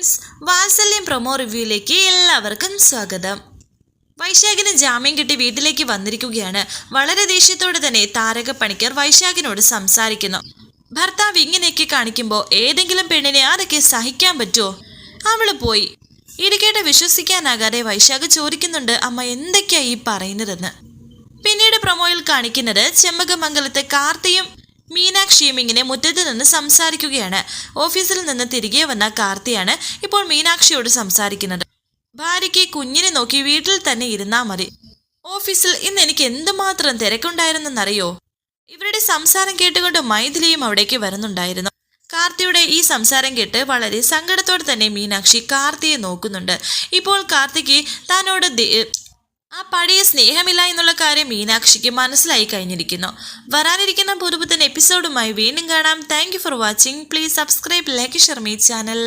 Friends വാത്സല്യം promo റിവ്യൂയിലേക്ക് എല്ലാവർക്കും സ്വാഗതം. വൈശാഖിന് ജാമ്യം കിട്ടി വീട്ടിലേക്ക് വന്നിരിക്കുകയാണ്. വളരെ ദേഷ്യത്തോടെ തന്നെ താരക പണിക്കർ വൈശാഖിനോട് സംസാരിക്കുന്നു. ഭർത്താവ് ഇങ്ങനെയൊക്കെ കാണിക്കുമ്പോൾ ഏതെങ്കിലും പെണ്ണിനെ അതൊക്കെ സഹിക്കാൻ പറ്റുമോ അവൾ പോയി. ഇടുക്കേട്ട് വിശ്വസിക്കാനാകാതെ വൈശാഖ് ചോദിക്കുന്നുണ്ട് അമ്മ എന്തൊക്കെയാ ഈ പറയുന്നതെന്ന്? പിന്നീട് പ്രൊമോയിൽ കാണിക്കുന്നത് ചെമ്മകമംഗലത്തെ കാർത്തിയും മീനാക്ഷിയും ഇങ്ങനെ മുറ്റത്ത് നിന്ന് സംസാരിക്കുകയാണ്. ഓഫീസിൽ നിന്ന് തിരികെ വന്ന കാർത്തിയാണ് ഇപ്പോൾ മീനാക്ഷിയോട് സംസാരിക്കുന്നത്. ഭാര്യയ്ക്ക് കുഞ്ഞിനെ നോക്കി വീട്ടിൽ തന്നെ ഇരുന്നാ മതി. ഓഫീസിൽ ഇന്ന് എനിക്ക് എന്തുമാത്രം തിരക്കുണ്ടായിരുന്നെന്നറിയോ? ഇവരുടെ സംസാരം കേട്ടുകൊണ്ട് മൈഥിലിയും അവിടേക്ക് വരുന്നുണ്ടായിരുന്നു. കാർത്തിയുടെ ഈ സംസാരം കേട്ട് വളരെ സങ്കടത്തോടെ തന്നെ മീനാക്ഷി കാർത്തിയെ നോക്കുന്നുണ്ട്. ഇപ്പോൾ കാർത്തിക്ക് തന്നോട് ആ പഴയ സ്നേഹമില്ല എന്നുള്ള കാര്യം മീനാക്ഷിക്ക് മനസ്സിലായി കഴിഞ്ഞിരിക്കുന്നു. വരാനിരിക്കുന്ന പുതുപുത്തൻ എപ്പിസോഡുമായി വീണ്ടും കാണാം. Thank for watching please subscribe like Sharmi channel